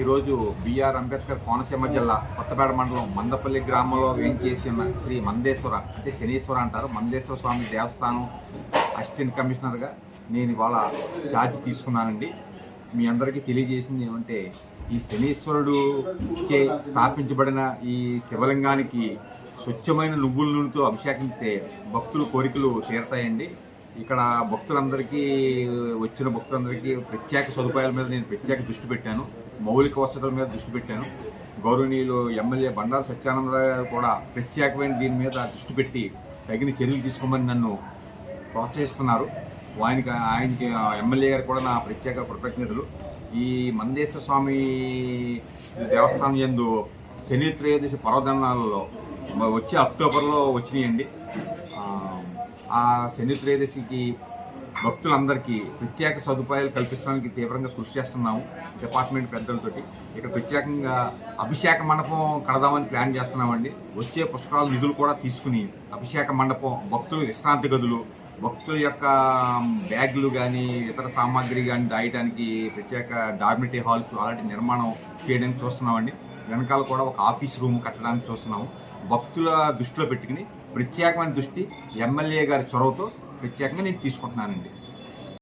ఈరోజు బిఆర్ అంబేద్కర్ కోనసీమ జిల్లా కొత్తపేట మండలం మందపల్లి గ్రామంలో వేయించేసి ఉన్న శ్రీ మందేశ్వర అంటే శనీశ్వర అంటారు. మందేశ్వర స్వామి దేవస్థానం అసిస్టెంట్ కమిషనర్గా నేను ఇవాళ ఛార్జ్ తీసుకున్నానండి. మీ అందరికీ తెలియజేసింది ఏమంటే ఈ శనీశ్వరుడు చే స్థాపించబడిన ఈ శివలింగానికి స్వచ్ఛమైన నువ్వుల నూనెతో అభిషేకించే భక్తుల కోరికలు తీరతాయండి. ఇక్కడ భక్తులందరికీ వచ్చిన భక్తులందరికీ ప్రత్యేక సదుపాయాల మీద నేను ప్రత్యేక దృష్టి పెట్టాను. మౌలిక వసతుల మీద దృష్టి పెట్టాను. గౌరవనీయులు ఎమ్మెల్యే బండారు సత్యానందరావు గారు కూడా ప్రత్యేకమైన దీని మీద దృష్టి పెట్టి తగిన చర్యలు తీసుకోమని నన్ను ప్రోత్సహిస్తున్నారు. ఆయనకి ఆయనకి ఎమ్మెల్యే గారు కూడా నా ప్రత్యేక కృతజ్ఞతలు. ఈ మందేశ్వర స్వామి దేవస్థానం యందు శని త్రయోదశి పర్వదినాలలో వచ్చే అక్టోబర్లో వచ్చినాయండి. ఆ శని త్రయోదశికి భక్తులందరికీ ప్రత్యేక సదుపాయాలు కల్పించడానికి తీవ్రంగా కృషి చేస్తున్నాము డిపార్ట్మెంట్ పెద్దలతోటి. ఇక్కడ ప్రత్యేకంగా అభిషేక మండపం కడదామని ప్లాన్ చేస్తున్నామండి. వచ్చే పుష్కరాల నిధులు కూడా తీసుకుని అభిషేక మండపం భక్తుల విశ్రాంతి గదులు భక్తుల యొక్క బ్యాగులు కానీ ఇతర సామాగ్రి కానీ దాయడానికి ప్రత్యేక డార్మిటరీ హాల్స్ అలాంటి నిర్మాణం చేయడానికి చూస్తున్నామండి. వెనకాల కూడా ఒక ఆఫీస్ రూమ్ కట్టడానికి చూస్తున్నాము. భక్తుల దృష్టిలో పెట్టుకుని ప్రత్యేకమైన దృష్టి ఎమ్మెల్యే గారి చొరవతో ప్రత్యేకంగా నేను తీసుకుంటున్నానండి.